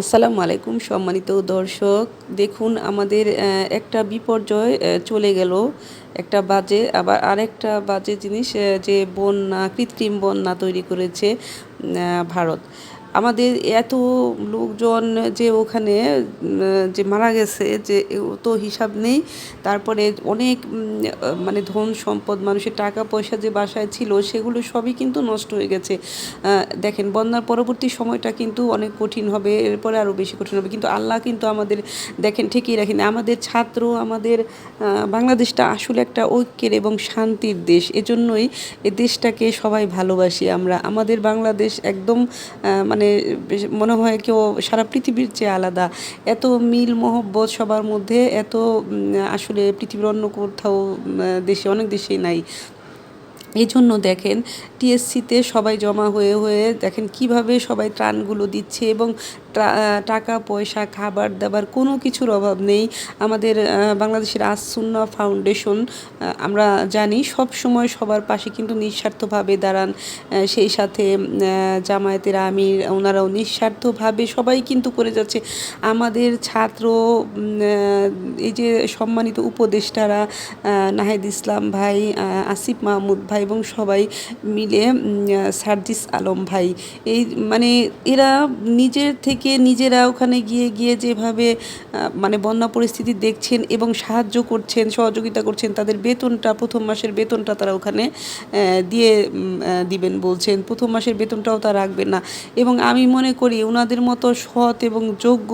আসসালামু আলাইকুম সম্মানিত দর্শক। দেখুন, আমাদের একটা বিপর্যয় চলে গেল। একটা বাজে, আবার আরেকটা বাজে জিনিস যে বন্যা, কৃত্রিম বন্যা তৈরি করেছে ভারত। আমাদের এত লোকজন যে ওখানে যে মারা গেছে যে তো হিসাব নেই। তারপরে অনেক মানে ধন সম্পদ মানুষের টাকা পয়সা যে বাসায় ছিল সেগুলো সবই কিন্তু নষ্ট হয়ে গেছে। দেখেন বন্যার পরবর্তী সময়টা কিন্তু অনেক কঠিন হবে এরপরে আরও বেশি কঠিন হবে। কিন্তু আল্লাহ কিন্তু আমাদের দেখেন ঠিকই রাখেন। আমাদের ছাত্র আমাদের বাংলাদেশটা আসলে একটা ঐক্যের এবং শান্তির দেশ। এজন্যই এ দেশটাকে সবাই ভালোবাসি আমরা। আমাদের বাংলাদেশ একদম আহ, মানে মনে হয় কেউ সারা পৃথিবীর চেয়ে আলাদা। এত মিল মহব্বত সবার মধ্যে, এত আসলে পৃথিবীর অন্য কোথাও দেশে, অনেক দেশেই নাই। এই জন্য দেখেন টিএসসিতে সবাই জমা হয়ে হয়ে দেখেন কীভাবে সবাই ত্রাণগুলো দিচ্ছে এবং টাকা, পয়সা, খাবার, দাবার কোনো কিছুর অভাব নেই। আমাদের বাংলাদেশের আসুন্না ফাউন্ডেশন আমরা জানি সব সময় সবার পাশে কিন্তু নিঃস্বার্থভাবে দাঁড়ান। সেই সাথে জামায়াতের আমির, ওনারাও নিঃস্বার্থভাবে সবাই কিন্তু করে যাচ্ছে। আমাদের ছাত্র এই যে সম্মানিত উপদেষ্টারা নাহিদ ইসলাম ভাই আসিফ মাহমুদ ভাই এবং সবাই মিলে সার্জিস আলম ভাই, এই মানে এরা নিজের থেকে নিজেরা ওখানে গিয়ে গিয়ে যেভাবে মানে বন্যা পরিস্থিতি দেখছেন এবং সাহায্য করছেন, সহযোগিতা করছেন, তাদের বেতনটা, প্রথম মাসের বেতনটা তারা ওখানে দিয়ে দিবেন বলছেন। প্রথম মাসের বেতনটাও তারা রাখবেন না। এবং আমি মনে করি ওনাদের মতো সৎ এবং যোগ্য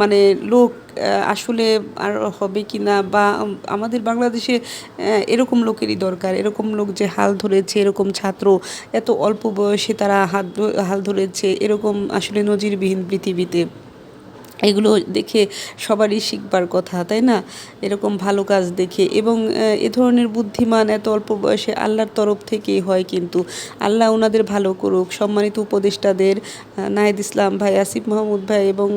মানে লোক আসলে আর হবে কি না বা আমাদের বাংলাদেশে এরকম লোকেরই দরকার। এরকম লোক যে হাল ধরেছে, এরকম ছাত্র, এত অল্প বয়সে তারা হাত হাল ধরেছে, এরকম আসলে নজিরবিহীন পৃথিবীতে। এগুলো দেখে সবারই শিখবার কথা, তাই না? এরকম ভালো কাজ দেখে। এবং, এ ধরনের বুদ্ধিমান এত অল্প বয়সে আল্লাহর তরফ থেকেই হয় কিন্তু। আল্লাহ ওনাদের ভালো করুক। সম্মানিত উপদেষ্টাদের নাহিদ ইসলাম ভাই, আসিফ মাহমুদ ভাই এবং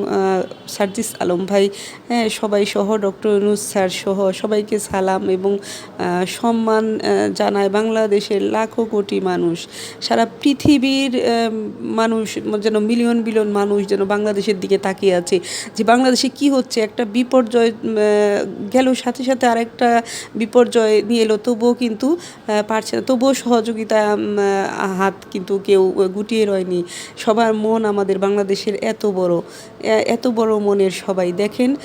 সার্জিস আলম ভাই হ্যাঁ সবাই সহ, ডক্টর ইউনুস স্যার সহ সবাইকে সালাম এবং সম্মান জানায় বাংলাদেশের লাখো কোটি মানুষ। সারা পৃথিবীর মানুষ যেন মিলিয়ন বিলিয়ন মানুষ যেন বাংলাদেশের দিকে তাকিয়ে আছে। যে বাংলাদেশে কি হচ্ছে, একটা বিপর্যয় গেল, সাথে সাথে আরেকটা বিপর্যয় নিয়ে এলো। তবুও কিন্তু পারছে না। তবুও সহযোগিতা হাত কিন্তু কেউ গুটিয়ে রয়নি। সবার মন আমাদের বাংলাদেশের এত বড় এত বড় মনের সবাই। দেখেন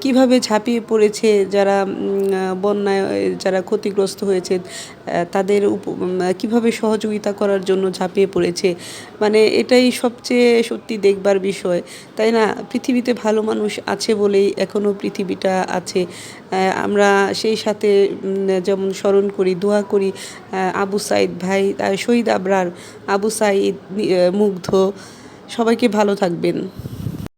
কীভাবে ঝাঁপিয়ে পড়েছে যারা বন্যায়, যারা ক্ষতিগ্রস্ত হয়েছে তাদের উপ- কীভাবে সহযোগিতা করার জন্য ঝাঁপিয়ে পড়েছে। মানে এটাই সবচেয়ে সত্যি দেখবার বিষয়। তাই না? পৃথিবীতে ভালো মানুষ আছে বলেই এখনও পৃথিবীটা আছে। আমরা সেই সাথে যেমন স্মরণ করি, দোয়া করি আবু সাইদ ভাই শহীদ আবরার, আবু সাইদ মুগ্ধ, সবাইকে ভালো থাকবেন।